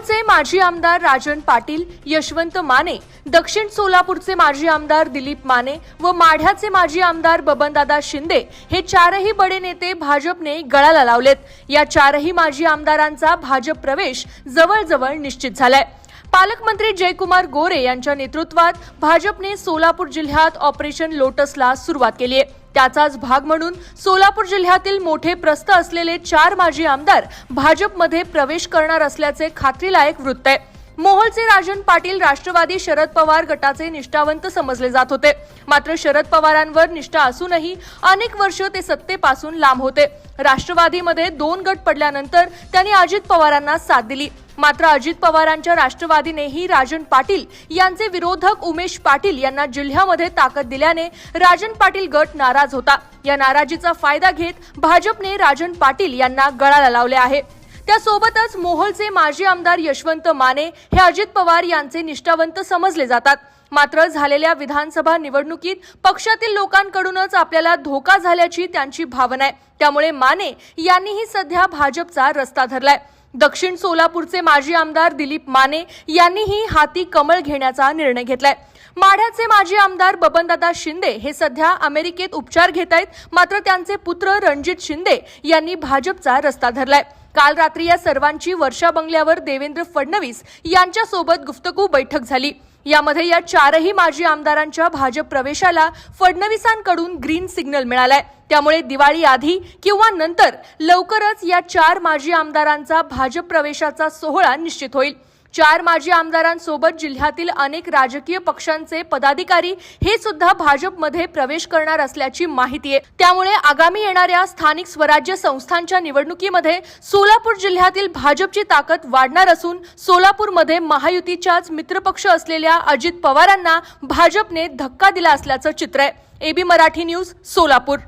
मोहोळचे माजी आमदार राजन पाटील यशवंत माने दक्षिण सोलापूरचे माजी आमदार दिलीप माने व माढ्याचे माजी आमदार बबनदादा शिंदे हे चारही बडे नेते भाजपने गळाला लावलेत. या चारही माजी आमदारांचा भाजप प्रवेश जवळजवळ निश्चित झालाय. पालकमंत्री जयकुमार गोरे यांच्या नेतृत्वात भाजपने सोलापूर जिल्ह्यात ऑपरेशन लोटसला सुरुवात केली आहे. त्याचाच भाग म्हणून सोलापूर जिल्ह्यातील मोठे प्रस्थ असलेले चार माजी आमदार भाजपमध्ये प्रवेश करणार असल्याचे खात्रीलायक वृत्त आहे. मोहोळचे राजन पाटील राष्ट्रवादी शरद पवार गटाचे निष्ठावंत समजले जात होते. मात्र शरद पवारांवर निष्ठा असूनही अनेक वर्ष ते सत्तेपासून लांब होते. राष्ट्रवादीमध्ये दोन गट पडल्यानंतर त्यांनी अजित पवारांना साथ दिली. मात्र अजित पवारांच्या राष्ट्रवादीनेही राजन पाटील यांचे विरोधक उमेश पाटील यांना जिल्ह्यामध्ये ताकद दिल्याने राजन पाटील गट नाराज होता. या नाराजीचा फायदा घेत भाजपने राजन पाटील यांना गळाला लावले आहे. त्यासोबतच मोहोळचे माजी आमदार यशवंत माने हे अजित पवार यांचे निष्ठावंत समजले जातात. मात्र झालेल्या विधानसभा निवडणुकीत पक्षातील लोकांकडूनच आपल्याला धोका झाल्याची त्यांची भावना आहे. त्यामुळे माने यांनीही सध्या भाजपचा रस्ता धरलाय. दक्षिण सोलापूरचे माजी आमदार दिलीप माने यांनीही हाती कमळ घेण्याचा निर्णय घेतलाय. माढ्याचे माजी आमदार बबनदादा शिंदे हे सध्या अमेरिकेत उपचार घेत आहेत मात्र त्यांचे पुत्र रणजित शिंदे यांनी भाजपचा रस्ता धरलाय. काल रात्री या सर्वांची वर्षा बंगल्यावर देवेंद्र फडणवीस यांच्यासोबत गुफ्तगू बैठक झाली. यामध्ये या चारही माजी आमदारांच्या भाजप प्रवेशाला फडणवीसांकडून ग्रीन सिग्नल मिळालाय. त्यामुळे दिवाळी आधी किंवा नंतर लवकरच या चार माजी आमदारांचा भाजप प्रवेशाचा सोहळा निश्चित होईल. चार माजी आमदारांसोबत जिल्ह्यातील अनेक राजकीय पक्षांचे पदाधिकारी हे सुद्धा भाजपमध्ये प्रवेश करणार असल्याची माहिती आहे. त्यामुळे आगामी येणाऱ्या स्थानिक स्वराज्य संस्थांच्या निवडणुकीमध्ये सोलापूर जिल्ह्यातील भाजपची ताकद वाढणार असून सोलापूरमध्ये महायुतीच्याच मित्रपक्ष असलेल्या अजित पवारांना भाजपने धक्का दिला असल्याचं चित्र आहे. A B Marathi news Solapur.